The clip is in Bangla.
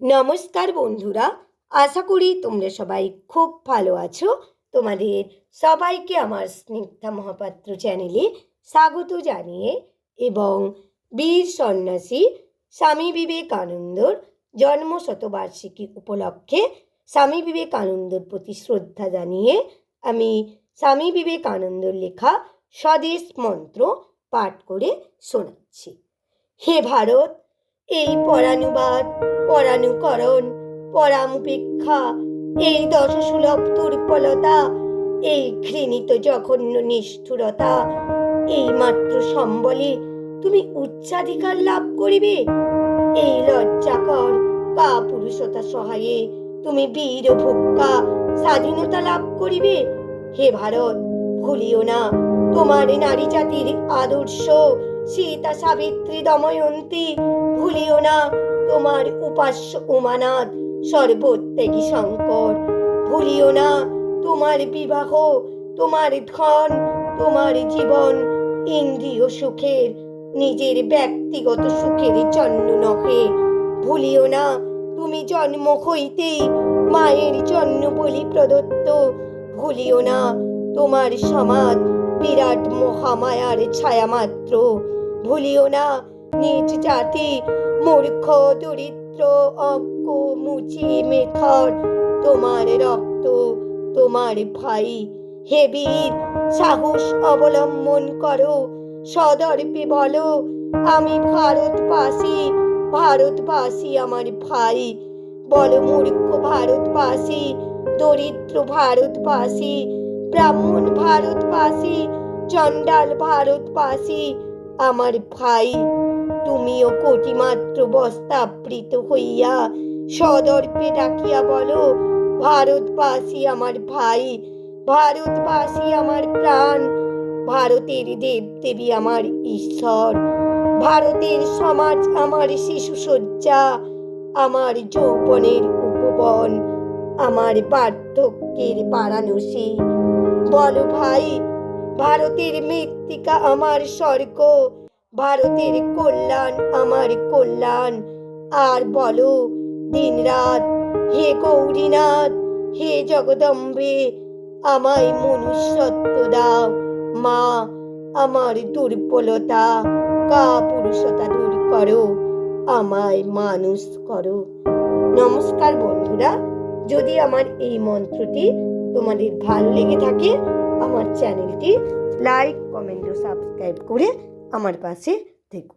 নমস্কার বন্ধুরা, আশা করি তোমরা সবাই খুব ভালো আছো। তোমাদের সবাইকে আমার স্নিগ্ধা মহাপাত্র চ্যানেলে স্বাগত জানিয়ে এবং বীর সন্ন্যাসী স্বামী বিবেকানন্দর জন্ম শতবার্ষিকী উপলক্ষে স্বামী বিবেকানন্দর প্রতি শ্রদ্ধা জানিয়ে আমি স্বামী বিবেকানন্দর লেখা স্বদেশ মন্ত্র পাঠ করে শোনাচ্ছি। হে ভারত, এই পরানুবাদ পরানুকরণ পরামুপেক্ষা এই দশসুলভ দুর্বলতা, এই ঘৃণিত জঘন্য নিষ্ঠুরতা, এই মাত্র সম্বলে তুমি উচ্চাধিকার লাভ করিবে। এই লজ্জাকর কা পুরুষতা সহায়ে তুমি বীর ভোক্কা স্বাধীনতা লাভ করিবে। হে ভারত, ভুলিও না তোমার নারী জাতির আদর্শ, সীতা সাবিত্রী দময়ন্তী, ভুলিও না তোমার উপাস্য উমানাথ সর্বত্যাগী শঙ্কর। ভুলিও না তোমার বিবাহ, তোমার ধন, তোমার জীবন, ইন্দ্রিয় সুখের, নিজের ব্যক্তিগত সুখের জন্য নহে। ভুলিও না তুমি জন্ম হইতেই মায়ের জন্য বলি প্রদত্ত। ভুলিও না তোমার সমাজ বিরাট মহামায়ার ছায়া মাত্র ভুলিও না নিজ জাতি, মূর্খ, দরিদ্র, অজ্ঞ, মুচি, মেথর, তোমার রক্ত, তোমার ভাই। হে বীর, সাহস অবলম্বন করো, সদর্পে বলো, আমি ভারতবাসী ভারতবাসী আমার ভাই। বলো মূর্খ ভারতবাসী, দরিদ্র ভারতবাসী, ব্রাহ্মণ ভারতবাসী, চণ্ডাল ভারতবাসী আমার ভাই। তুমিও কোটিমাত্র বস্তাবৃত হইয়া সদর্পে ডাকিয়া বলো, ভারতবাসী আমার ভাই, ভারতবাসী আমার প্রাণ, ভারতের দেব দেবী আমার ঈশ্বর, ভারতের সমাজ আমার শিশু শয্যা আমার যৌবনের উপবন, আমার বার্ধক্যের বারাণসী। বলো ভাই, ভারতের মৃত্তিকা আমার স্বর্গ ভারতের কল্যাণ, আমার কল্যাণ। আর বলো, দিনরাত, হে গৌরীনাথ, হে জগদম্বে, আমায় মনুষ্যত্ব দাও। মা, আমার দুর্বলতা কা পুরুষতা দূর করো, আমায় মানুষ করো। নমস্কার বন্ধুরা, যদি আমার এই মন্ত্রটি তোমাদের ভালো লেগে থাকে, আমার চ্যানেলটি লাইক, কমেন্ট ও সাবস্ক্রাইব করে আমার পাশে থেকো